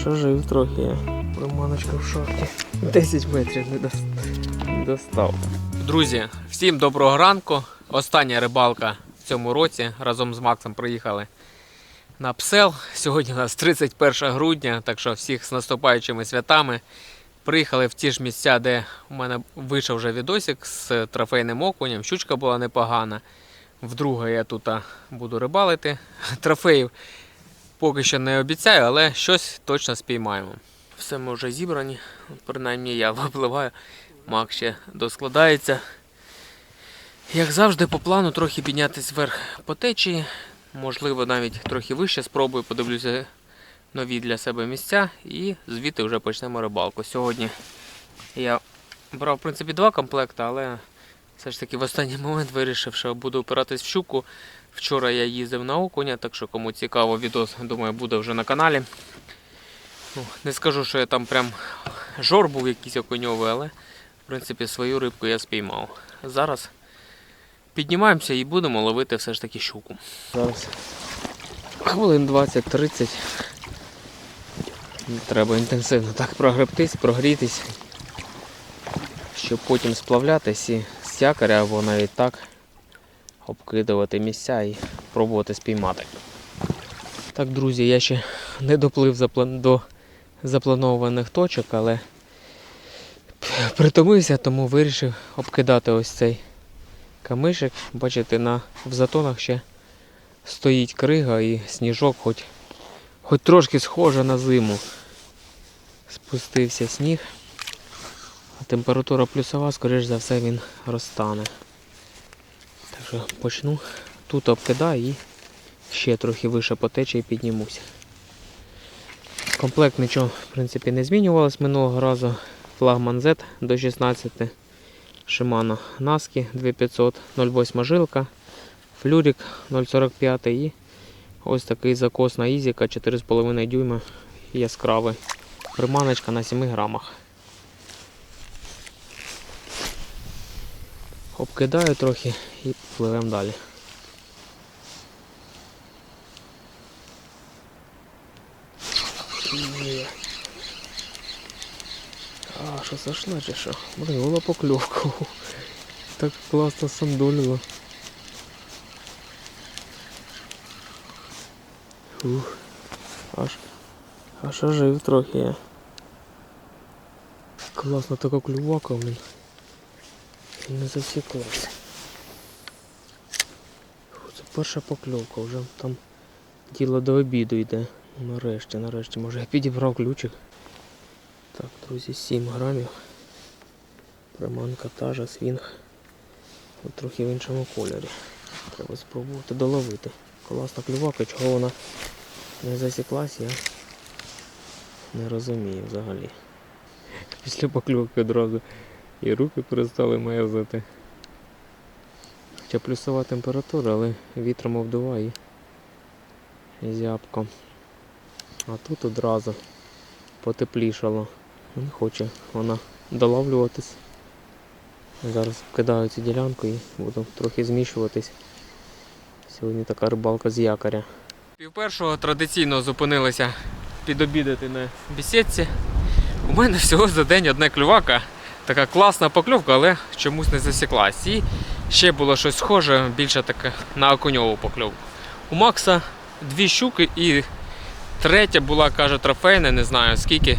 що жив трохи я. Приманочка в шорті. 10 метрів не достав. Друзі, всім доброго ранку. Остання рибалка в цьому році. Разом з Максом приїхали на Псел. Сьогодні у нас 31 грудня, так що всіх з наступаючими святами. Приїхали в ті ж місця, де у мене вийшов вже відосик з трофейним окунем. Щучка була непогана. Вдруге я тут буду рибалити. Трофеїв поки що не обіцяю, але щось точно спіймаємо. Все ми вже зібрані, принаймні я випливаю. Мак ще доскладається. Як завжди, по плану трохи піднятися вверх по течії. Можливо, навіть трохи вище спробую, подивлюся нові для себе місця і звідти вже почнемо рибалку. Сьогодні я брав, в принципі, два комплекти, але все ж таки в останній момент вирішив, що буду опиратись в щуку. Вчора я їздив на окуня, так що кому цікаво, відос, думаю, буде вже на каналі. Ну, Не скажу, що я там прям жор був якийсь окуньовий, але в принципі свою рибку я спіймав. Зараз піднімаємося і будемо ловити все ж таки щуку. Зараз хвилин 20-30. Треба інтенсивно так прогребтись, прогрітись, щоб потім сплавлятись і з якоря або навіть так обкидувати місця і пробувати спіймати. Так, друзі, я ще не доплив до запланованих точок, але притомився, тому вирішив обкидати ось цей камишик. Бачите, на, в затонах ще стоїть крига і сніжок, хоч, хоч трошки схоже на зиму. Спустився сніг, температура плюсова, скоріш за все, він розтане. Що почну тут обкидаю і ще трохи вище по течії піднімуся. Комплект нічого в принципі не змінювалось минулого разу. Флагман Z до 16 Shimano Наски 2500, 0,8 жилка, флюрик 0,45 і ось такий закос на Ізіка 4,5 дюйма яскравий. Приманочка на 7 грамах. Обкидаю трохи і пливемо далі. А, що зайшла чи що? Блин, була покльовка. Так класно сандолило. Ух. Аж. Аж ожив трохи я. Класно така клювака, блин. Не засіклася. Це перша покльовка, вже там діло до обіду йде. Нарешті, нарешті, може я підібрав ключик. Так, друзі, 7 грамів. Приманка та же, свінг. От трохи в іншому кольорі. Треба спробувати доловити. Класна клювака, чого вона не засіклась, я не розумію взагалі. Після покльовки одразу і руки перестали мезати. Хоча плюсова температура, але вітром обдуває зябко. А тут одразу потеплішало. Не хоче вона долавлюватись. Зараз вкидаю цю ділянку і буду трохи змішуватись. Сьогодні така рибалка з якоря. Пів першого традиційно зупинилися підобідати на бісідці. У мене всього за день одна клювака. Така класна покльовка, але чомусь не засіклась. І ще було щось схоже, більше таке на окуньову покльовку. У Макса дві щуки і третя була, каже, трофейна, не знаю скільки.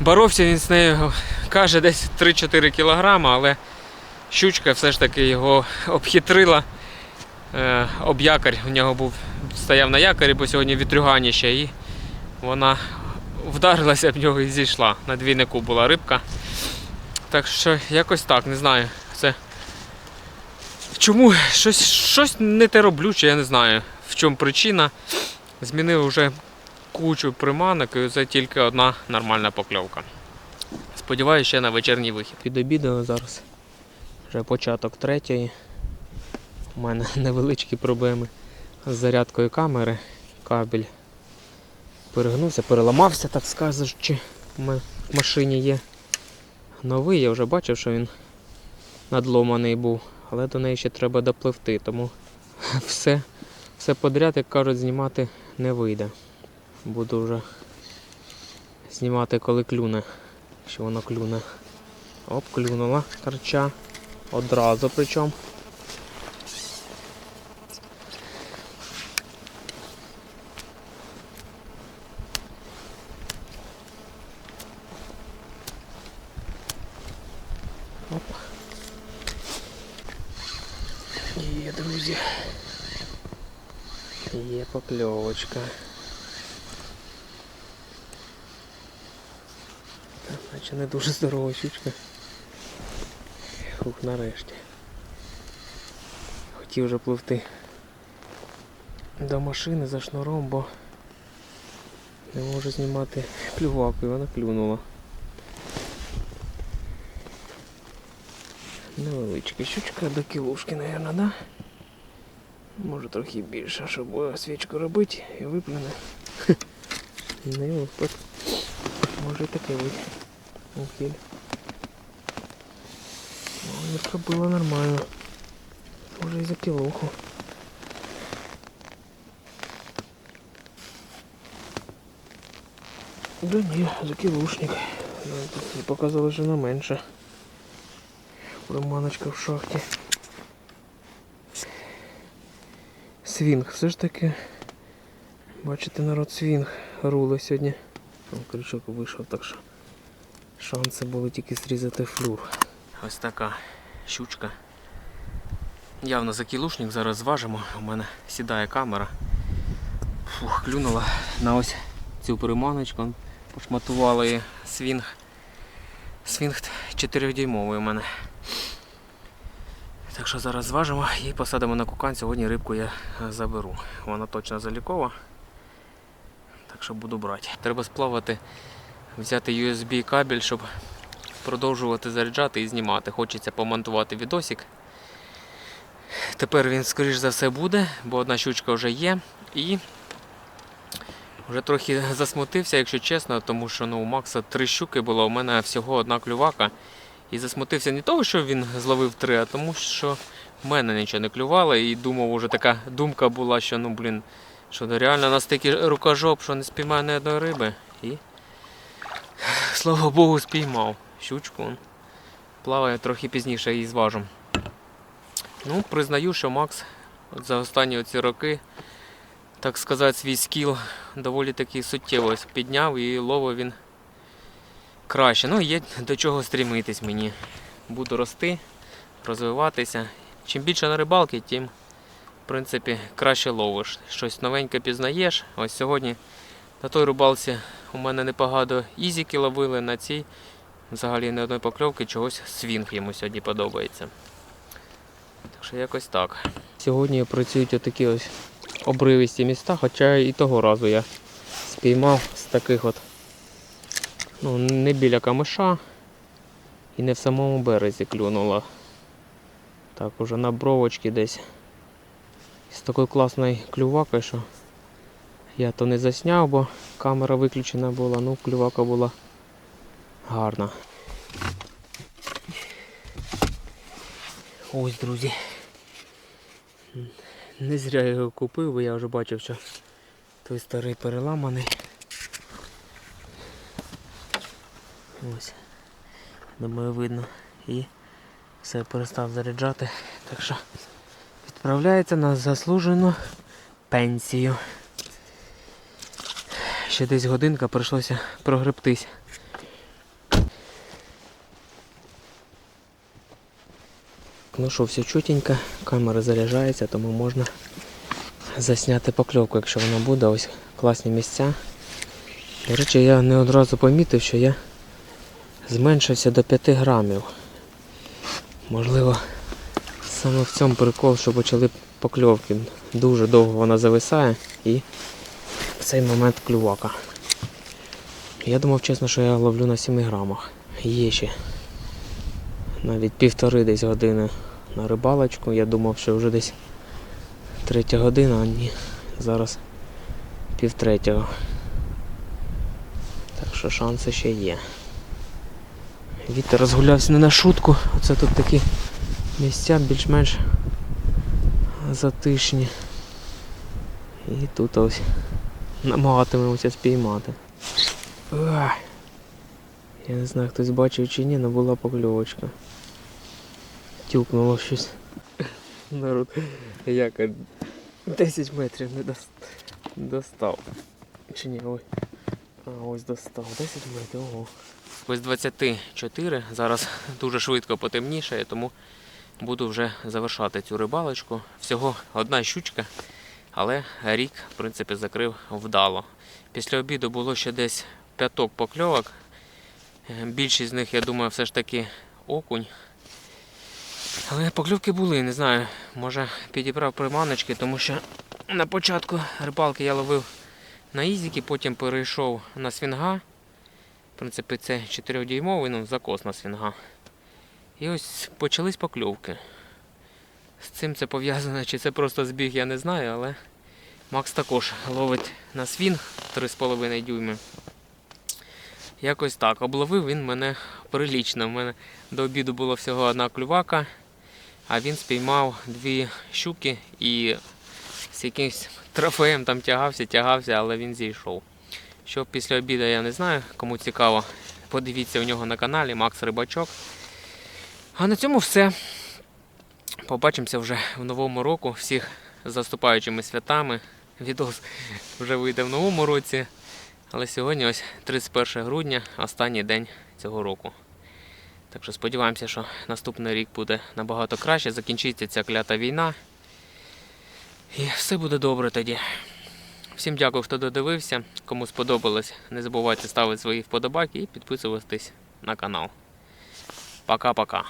Боровся він з нею, каже, десь 3-4 кілограма, але щучка все ж таки його обхитрила е, об якорь. У нього був стояв на якорі, бо сьогодні вітрюганіще, і вона вдарилася об нього і зійшла. На двійнику була рибка. Так що якось так, не знаю. Це чому щось, щось не те роблю, чи я не знаю, в чому причина. Змінив вже кучу приманок, і це тільки одна нормальна покльовка. Сподіваюся, ще на вечірній вихід. Під обідом зараз вже початок третьої. У мене невеличкі проблеми з зарядкою камери. Кабель перегнувся, переламався, так скажучи. В машині є новий, я вже бачив, що він надломаний був, але до неї ще треба допливти, тому все, все подряд, як кажуть, знімати не вийде. Буду вже знімати, коли клюне. Якщо воно клюне. Оп, клюнула карча. Одразу причому. Оп. Є, друзі. Є Так, наче не дуже здорова щучка. Фух, нарешті. Хотів вже пливти до машини за шнуром, бо не можу знімати клюваку, і вона клюнула. Невеличка щучка до кілушки, мабуть, да? Може трохи більше, щоб е, свічку робити і виплюне. Не випад. Може і таке бути. Ухиль. Мірка було нормально. Може і за кілуху. Да ні, за кілушник. Показали, що на менше. Романочка в шахті. Свінг, все ж таки. Бачите, народ свінг рули сьогодні. Там крючок вийшов, так що шанси були тільки зрізати флюр. Ось така щучка. Явно за кілушник зараз зважимо. У мене сідає камера. Фух, клюнула на ось цю приманочку. Пошматувала її свінг. Свінг 4-дюймовий у мене. Так що зараз зважимо і посадимо на кукан. Сьогодні рибку я е, заберу. Вона точно залікова. Так що буду брати. Треба сплавати, взяти USB кабель, щоб продовжувати заряджати і знімати. Хочеться помонтувати відосик. Тепер він, скоріш за все, буде, бо одна щучка вже є. І вже трохи засмутився, якщо чесно, тому що ну, у Макса три щуки було, у мене всього одна клювака. І засмутився не того, що він зловив три, а тому, що в мене нічого не клювало. І думав, уже така думка була, що ну блін, що ну, реально настільки рукожоп, що не спіймає ні одної риби. І слава Богу, спіймав щучку. Плаває трохи пізніше її зважу. Ну, признаю, що Макс от за останні оці роки, так сказати, свій скіл доволі таки суттєво підняв і ловив він краще. Ну, є до чого стрімитись мені. Буду рости, розвиватися. Чим більше на рибалки, тим в принципі, краще ловиш. Щось новеньке пізнаєш. Ось сьогодні на той рибалці у мене непогано ізіки ловили, на цій взагалі не одної покльовки, чогось свінг йому сьогодні подобається. Так що якось так. Сьогодні працюють отакі ось обривисті міста, хоча і того разу я спіймав з таких от ну, не біля камиша і не в самому березі клюнула. Так, уже на бровочці десь. З такою класною клювакою, що я то не засняв, бо камера виключена була, ну клювака була гарна. Ось, друзі. Не зря я його купив, бо я вже бачив, що той старий переламаний. Ось. Думаю, видно. І все перестав заряджати. Так що відправляється на заслужену пенсію. Ще десь годинка прийшлося прогребтись. Ну що, все чутенько, камера заряджається, тому можна засняти покльовку, якщо вона буде. Ось класні місця. До речі, я не одразу помітив, що я зменшився до 5 грамів. Можливо, саме в цьому прикол, що почали покльовки. Дуже довго вона зависає і в цей момент клювака. Я думав чесно, що я ловлю на 7 грамах. Є ще навіть півтори десь години на рибалочку. Я думав, що вже десь третя година, а ні. Зараз півтретього. Так що шанси ще є. Вітер розгулявся не на шутку. Оце тут такі місця більш-менш затишні. І тут ось намагатимемося спіймати. Я не знаю, хтось бачив чи ні, але була покльовочка. Тюкнуло щось. Народ, як 10 метрів не достав. Чи ні, ой. Ось достав. 10 метрів, ого. Ось 24. Зараз дуже швидко потемнішає, тому буду вже завершати цю рибалочку. Всього одна щучка, але рік, в принципі, закрив вдало. Після обіду було ще десь п'яток покльовок. Більшість з них, я думаю, все ж таки окунь. Але покльовки були, не знаю, може підібрав приманочки, тому що на початку рибалки я ловив на ізіки, потім перейшов на свінга. В принципі, це 4-дюймовий, ну, закос на свінга. І ось почались покльовки. З цим це пов'язано, чи це просто збіг, я не знаю, але Макс також ловить на свінг 3,5 дюйми. Якось так. Обловив він мене прилічно. У мене до обіду було всього одна клювака, а він спіймав дві щуки і з якимось трофеєм там тягався, тягався, але він зійшов. Що після обіду я не знаю, кому цікаво, подивіться у нього на каналі Макс Рибачок. А на цьому все. Побачимося вже в новому року. Всіх з заступаючими святами. Відос вже вийде в новому році. Але сьогодні ось 31 грудня, останній день цього року. Так що сподіваємося, що наступний рік буде набагато краще, закінчиться ця клята війна. І все буде добре тоді. Всім дякую, хто додивився. Кому сподобалось, не забувайте ставити свої вподобайки і підписуватись на канал. Пока-пока.